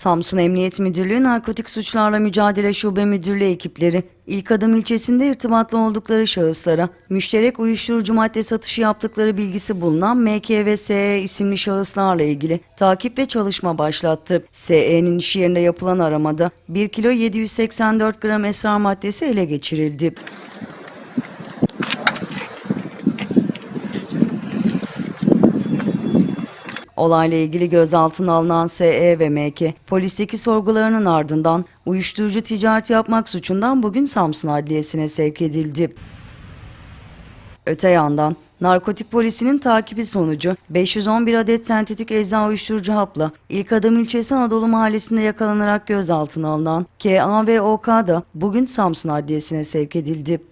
Samsun Emniyet Müdürlüğü Narkotik Suçlarla Mücadele Şube Müdürlüğü ekipleri ilk adım ilçesinde irtibatlı oldukları şahıslara müşterek uyuşturucu madde satışı yaptıkları bilgisi bulunan MK ve SE isimli şahıslarla ilgili takip ve çalışma başlattı. SE'nin iş yerinde yapılan aramada 1 kilo 784 gram esrar maddesi ele geçirildi. Olayla ilgili gözaltına alınan SE ve MK, polisteki sorgularının ardından uyuşturucu ticareti yapmak suçundan bugün Samsun Adliyesi'ne sevk edildi. Öte yandan narkotik polisinin takibi sonucu 511 adet sentetik ecza uyuşturucu hapla ilk adım ilçesi Anadolu Mahallesi'nde yakalanarak gözaltına alınan KA ve OK da bugün Samsun Adliyesi'ne sevk edildi.